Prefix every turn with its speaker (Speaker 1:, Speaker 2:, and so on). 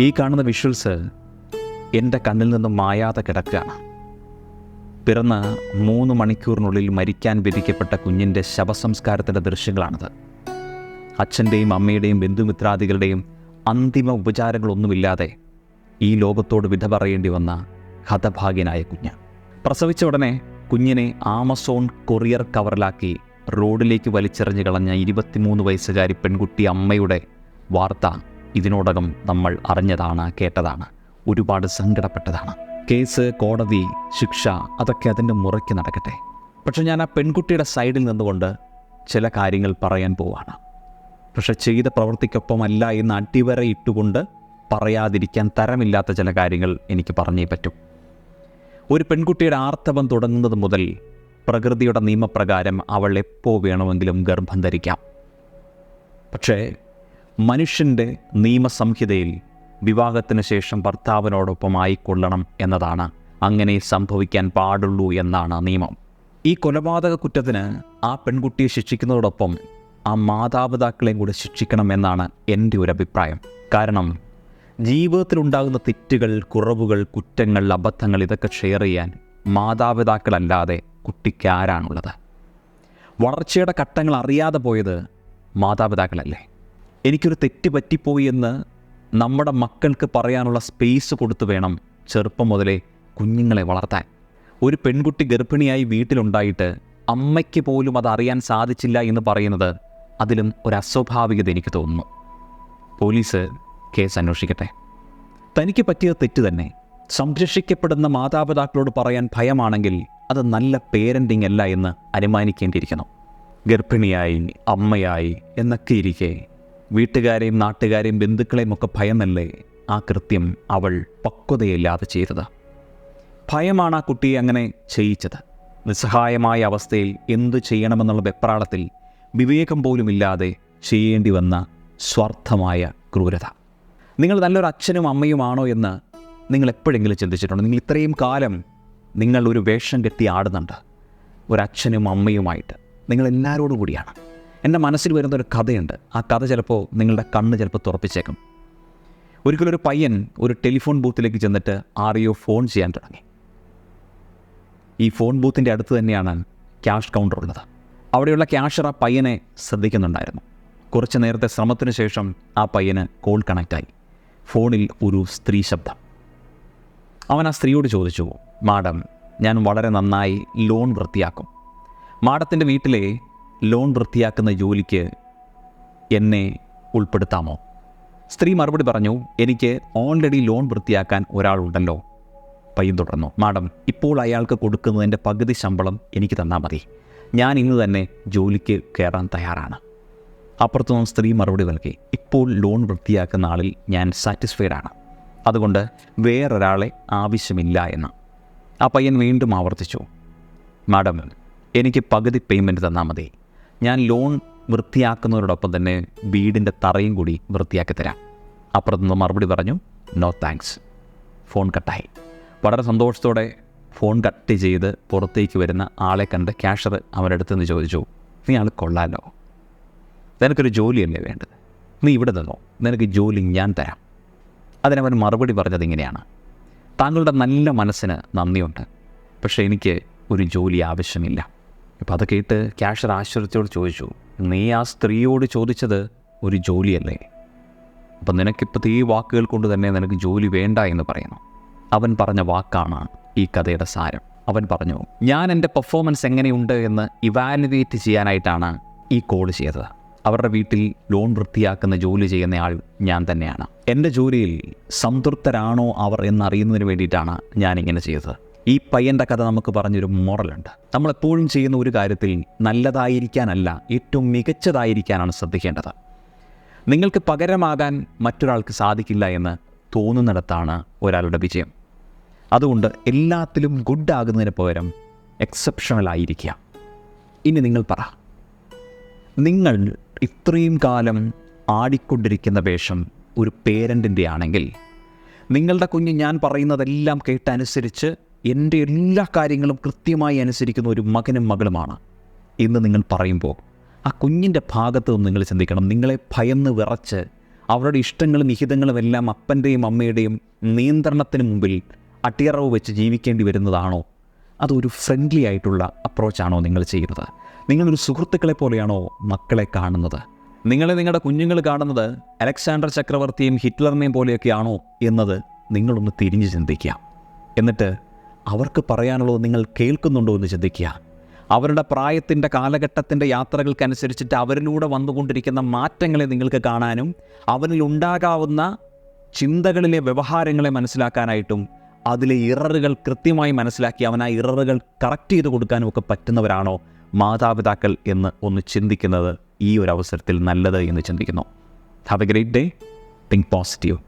Speaker 1: ഈ കാണുന്ന വിഷ്വൽസ് എന്റെ കണ്ണിൽ നിന്നും മായാതെ കിടക്കുകയാണ്. പിറന്ന് മൂന്ന് മണിക്കൂറിനുള്ളിൽ മരിക്കാൻ വിധിക്കപ്പെട്ട കുഞ്ഞിന്റെ ശവസംസ്കാരത്തിന്റെ ദൃശ്യങ്ങളാണിത്. അച്ഛന്റെയും അമ്മയുടെയും ബന്ധുമിത്രാദികളുടെയും അന്തിമ ഉപചാരങ്ങളൊന്നുമില്ലാതെ ഈ ലോകത്തോട് വിധ പറയേണ്ടി വന്ന ഹതഭാഗ്യനായ കുഞ്ഞ്. പ്രസവിച്ച ഉടനെ കുഞ്ഞിനെ ആമസോൺ കൊറിയർ കവറിലാക്കി റോഡിലേക്ക് വലിച്ചെറിഞ്ഞ് കളഞ്ഞ ഇരുപത്തിമൂന്ന് വയസ്സുകാരി പെൺകുട്ടി അമ്മയുടെ വാർത്ത ഇതിനോടകം നമ്മൾ അറിഞ്ഞതാണ് കേട്ടതാണ് ഒരുപാട് സങ്കടപ്പെട്ടതാണ്. കേസ് കോടതി ശിക്ഷ അതൊക്കെ അതിന്റെ മുറയ്ക്ക് നടക്കട്ടെ. പക്ഷെ ഞാൻ ആ പെൺകുട്ടിയുടെ സൈഡിൽ നിന്നുകൊണ്ട് ചില കാര്യങ്ങൾ പറയാൻ പോവാണ്. പക്ഷെ ചെയ്ത പ്രവൃത്തിക്കൊപ്പമല്ല എന്ന് അടിവര ഇട്ടുകൊണ്ട് പറയാതിരിക്കാൻ തരമില്ലാത്ത ചില കാര്യങ്ങൾ എനിക്ക് പറഞ്ഞേ പറ്റും. ഒരു പെൺകുട്ടിയുടെ ആർത്തവം തുടങ്ങുന്നത് മുതൽ പ്രകൃതിയുടെ നിയമപ്രകാരം അവൾ എപ്പോൾ വേണമെങ്കിലും ഗർഭം ധരിക്കാം. പക്ഷേ മനുഷ്യന്റെ നിയമസംഹിതയിൽ വിവാഹത്തിന് ശേഷം ഭർത്താവിനോടൊപ്പം ആയിക്കൊള്ളണം എന്നതാണ് അങ്ങനെ സംഭവിക്കാൻ പാടുള്ളൂ എന്നാണ് നിയമം. ഈ കൊലപാതക കുറ്റത്തിന് ആ പെൺകുട്ടിയെ ശിക്ഷിക്കുന്നതോടൊപ്പം ആ മാതാപിതാക്കളെയും കൂടെ ശിക്ഷിക്കണം എന്നാണ് എന്റെ ഒരു അഭിപ്രായം. കാരണം ജീവിതത്തിലുണ്ടാകുന്ന തെറ്റുകൾ കുറവുകൾ കുറ്റങ്ങൾ അബദ്ധങ്ങൾ ഇതൊക്കെ ഷെയർ ചെയ്യാൻ മാതാപിതാക്കളല്ലാതെ കുട്ടിക്ക് ആരാണുള്ളത്? വളർച്ചയുടെ ഘട്ടങ്ങൾ അറിയാതെ പോയത് മാതാപിതാക്കളല്ലേ? എനിക്കൊരു തെറ്റ് പറ്റിപ്പോയി എന്ന് നമ്മുടെ മക്കൾക്ക് പറയാനുള്ള സ്പേസ് കൊടുത്തു വേണം ചെറുപ്പം മുതലേ കുഞ്ഞുങ്ങളെ വളർത്താൻ. ഒരു പെൺകുട്ടി ഗർഭിണിയായി വീട്ടിലുണ്ടായിട്ട് അമ്മയ്ക്ക് പോലും അത് അറിയാൻ സാധിച്ചില്ല എന്ന് പറയുന്നത് അതിലും ഒരു അസ്വാഭാവികത എനിക്ക് തോന്നുന്നു. പോലീസ് കേസ് അന്വേഷിക്കട്ടെ. തനിക്ക് പറ്റിയ തെറ്റ് തന്നെ. സംരക്ഷിക്കപ്പെടുന്ന മാതാപിതാക്കളോട് പറയാൻ ഭയമാണെങ്കിൽ അത് നല്ല പേരന്റിങ് അല്ല എന്ന് അനുമാനിക്കേണ്ടിയിരിക്കുന്നു. ഗർഭിണിയായി അമ്മയായി എന്നൊക്കെ ഇരിക്കെ വീട്ടുകാരെയും നാട്ടുകാരെയും ബന്ധുക്കളെയും ഒക്കെ ഭയന്നല്ലേ ആ കൃത്യം അവൾ പക്വതയില്ലാതെ ചെയ്തത്. ഭയമാണ് ആ കുട്ടിയെ അങ്ങനെ ചെയ്യിച്ചത്. നിസ്സഹായമായ അവസ്ഥയിൽ എന്തു ചെയ്യണമെന്നുള്ള വെപ്രാളത്തിൽ വിവേകം പോലുമില്ലാതെ ചെയ്യേണ്ടി വന്ന സ്വാർത്ഥമായ ക്രൂരത. നിങ്ങൾ നല്ലൊരു അച്ഛനും അമ്മയുമാണോ എന്ന് നിങ്ങൾ എപ്പോഴെങ്കിലും ചിന്തിച്ചിട്ടുണ്ടോ? നിങ്ങൾ ഇത്രയും കാലം നിങ്ങൾ ഒരു വേഷം കെട്ടി ആടുന്നുണ്ട്. ഒരച്ഛനും അമ്മയുമായിട്ട്. നിങ്ങൾ എല്ലാവരോടും കൂടിയാണ്. എന്റെ മനസ്സിൽ വരുന്ന ഒരു കഥയുണ്ട്. ആ കഥ ചിലപ്പോൾ നിങ്ങളുടെ കണ്ണ് ചിലപ്പോൾ തുറപ്പിച്ചേക്കും. ഒരിക്കലൊരു പയ്യൻ ഒരു ടെലിഫോൺ ബൂത്തിലേക്ക് ചെന്നിട്ട് ആരെയോ ഫോൺ ചെയ്യാൻ തുടങ്ങി. ഈ ഫോൺ ബൂത്തിന്റെ അടുത്ത് തന്നെയാണ് ക്യാഷ് കൗണ്ടർ ഉള്ളത്. അവിടെയുള്ള ക്യാഷർ ആ പയ്യനെ ശ്രദ്ധിക്കുന്നുണ്ടായിരുന്നു. കുറച്ച് നേരത്തെ ശ്രമത്തിന് ശേഷം ആ പയ്യന് കോൾ കണക്റ്റായി. ഫോണിൽ ഒരു സ്ത്രീ ശബ്ദം. അവൻ ആ സ്ത്രീയോട് ചോദിച്ചു മാഡം ഞാൻ വളരെ നന്നായി ലോൺ വൃത്തിയാക്കും. മാഡത്തിന്റെ വീട്ടിലെ ലോൺ വൃത്തിയാക്കുന്ന ജോലിക്ക് എന്നെ ഉൾപ്പെടുത്താമോ? സ്ത്രീ മറുപടി പറഞ്ഞു എനിക്ക് ഓൾറെഡി ലോൺ വൃത്തിയാക്കാൻ ഒരാളുണ്ടല്ലോ. പയ്യൻ തുടർന്നു മാഡം ഇപ്പോൾ അയാൾക്ക് കൊടുക്കുന്നതിന്റെ പകുതി ശമ്പളം എനിക്ക് തന്നാൽ മതി. ഞാൻ ഇന്ന് തന്നെ ജോലിക്ക് കയറാൻ തയ്യാറാണ്. അപ്പുറത്തുനിന്ന് സ്ത്രീ മറുപടി നൽകി ഇപ്പോൾ ലോൺ വൃത്തിയാക്കുന്ന ആളിൽ ഞാൻ സാറ്റിസ്ഫൈഡ് ആണ്. അതുകൊണ്ട് വേറൊരാളെ ആവശ്യമില്ല എന്ന്. ആ പയ്യൻ വീണ്ടും ആവർത്തിച്ചു മാഡം എനിക്ക് പകുതി പേയ്മെന്റ് തന്നാൽ മതി. ഞാൻ ലോൺ വൃത്തിയാക്കുന്നവരോടൊപ്പം തന്നെ വീടിന്റെ തറയും കൂടി വൃത്തിയാക്കി തരാം. അപ്പുറത്തുനിന്ന് മറുപടി പറഞ്ഞു നോ താങ്ക്സ് ഫോൺ കട്ടായി വളരെ സന്തോഷത്തോടെ ഫോൺ കട്ട് ചെയ്ത് പുറത്തേക്ക് വരുന്ന ആളെ കണ്ട് ക്യാഷർ അവരുടെ അടുത്ത് നിന്ന് ചോദിച്ചു നീ ആൾ കൊള്ളാലോ? നിനക്കൊരു ജോലിയല്ലേ വേണ്ടത്? നീ ഇവിടെ നിന്നോ? നിനക്ക് ജോലി ഞാൻ തരാം. അതിനവൻ മറുപടി പറഞ്ഞത് ഇങ്ങനെയാണ്. താങ്കളുടെ നല്ല മനസ്സിന് നന്ദിയുണ്ട് പക്ഷേ എനിക്ക് ഒരു ജോലി ആവശ്യമില്ല. അപ്പോൾ അത് കേട്ട് ക്യാഷർ ആശ്ചര്യത്തോട് ചോദിച്ചു നീ ആ സ്ത്രീയോട് ചോദിച്ചത് ഒരു ജോലിയല്ലേ? അപ്പം നിനക്കിപ്പോൾ ഈ വാക്കുകൾ കൊണ്ട് തന്നെ നിനക്ക് ജോലി വേണ്ട എന്ന് പറയുന്നു. അവൻ പറഞ്ഞ വാക്കാണ് ഈ കഥയുടെ സാരം. അവൻ പറഞ്ഞു ഞാൻ എന്റെ പെർഫോമൻസ് എങ്ങനെയുണ്ട് എന്ന് ഇവാലുവേറ്റ് ചെയ്യാനായിട്ടാണ് ഈ കോൾ ചെയ്തത്. അവരുടെ വീട്ടിൽ ലോൺ വൃത്തിയാക്കുന്ന ജോലി ചെയ്യുന്ന ആൾ ഞാൻ തന്നെയാണ്. എന്റെ ജോലിയിൽ സംതൃപ്തരാണോ അവർ എന്നറിയുന്നതിന് വേണ്ടിയിട്ടാണ് ഞാനിങ്ങനെ ചെയ്തത്. ഈ പയ്യന്റെ കഥ നമുക്ക് പറഞ്ഞൊരു മോറലുണ്ട്. നമ്മളെപ്പോഴും ചെയ്യുന്ന ഒരു കാര്യത്തിൽ നല്ലതായിരിക്കാനല്ല ഏറ്റവും മികച്ചതായിരിക്കാനാണ് ശ്രദ്ധിക്കേണ്ടത്. നിങ്ങൾക്ക് പകരമാകാൻ മറ്റൊരാൾക്ക് സാധിക്കില്ല എന്ന് തോന്നുന്നിടത്താണ് ഒരാളുടെ വിജയം. അതുകൊണ്ട് എല്ലാത്തിലും ഗുഡ് ആകുന്നതിന് പകരം എക്സെപ്ഷണൽ ആയിരിക്കുക. ഇനി നിങ്ങൾ പറ നിങ്ങൾ ഇത്രയും കാലം ആടിക്കൊണ്ടിരിക്കുന്ന വേഷം ഒരു പേരന്റിന്റെ ആണെങ്കിൽ നിങ്ങളുടെ കുഞ്ഞ് ഞാൻ പറയുന്നതെല്ലാം കേട്ടനുസരിച്ച് എന്റെ എല്ലാ കാര്യങ്ങളും കൃത്യമായി അനുസരിക്കുന്ന ഒരു മകനും മകളുമാണ്. എന്ന് നിങ്ങൾ പറയുമ്പോൾ ആ കുഞ്ഞിന്റെ ഭാഗത്ത് നിങ്ങൾ ചിന്തിക്കണം. നിങ്ങളെ ഭയന്ന് വിറച്ച് അവരുടെ ഇഷ്ടങ്ങളും നിഹിതങ്ങളും എല്ലാം അപ്പന്റെയും അമ്മയുടെയും നിയന്ത്രണത്തിന് മുമ്പിൽ അട്ടിയറവ് വെച്ച് ജീവിക്കേണ്ടി വരുന്നതാണോ? അതൊരു ഫ്രണ്ട്ലി ആയിട്ടുള്ള അപ്രോച്ചാണോ നിങ്ങൾ ചെയ്യുന്നത്? നിങ്ങളൊരു സുഹൃത്തുക്കളെ പോലെയാണോ മക്കളെ കാണുന്നത്? നിങ്ങളെ നിങ്ങളുടെ കുഞ്ഞുങ്ങൾ കാണുന്നത് അലക്സാണ്ടർ ചക്രവർത്തിയും ഹിറ്റ്ലറിനെയും പോലെയൊക്കെയാണോ എന്നത് നിങ്ങളൊന്ന് തിരിഞ്ഞ് ചിന്തിക്കുക. എന്നിട്ട് അവർക്ക് പറയാനുള്ളത് നിങ്ങൾ കേൾക്കുന്നുണ്ടോ എന്ന് ചിന്തിക്കുക. അവരുടെ പ്രായത്തിന്റെ കാലഘട്ടത്തിന്റെ യാത്രകൾക്കനുസരിച്ചിട്ട് അവരിലൂടെ വന്നുകൊണ്ടിരിക്കുന്ന മാറ്റങ്ങളെ നിങ്ങൾക്ക് കാണാനും അവരിൽ ഉണ്ടാകാവുന്ന ചിന്തകളിലെ വ്യവഹാരങ്ങളെ മനസ്സിലാക്കാനായിട്ടും അതിലെ ഇററുകൾ കൃത്യമായി മനസ്സിലാക്കി അവൻ ആ ഇററുകൾ കറക്റ്റ് ചെയ്ത് കൊടുക്കാനും ഒക്കെ പറ്റുന്നവരാണോ മാതാപിതാക്കൾ എന്ന് ഒന്ന് ചിന്തിക്കുന്നത് ഈ ഒരു അവസരത്തിൽ നല്ലത് എന്ന് ചിന്തിക്കുന്നു. Have a great day think positive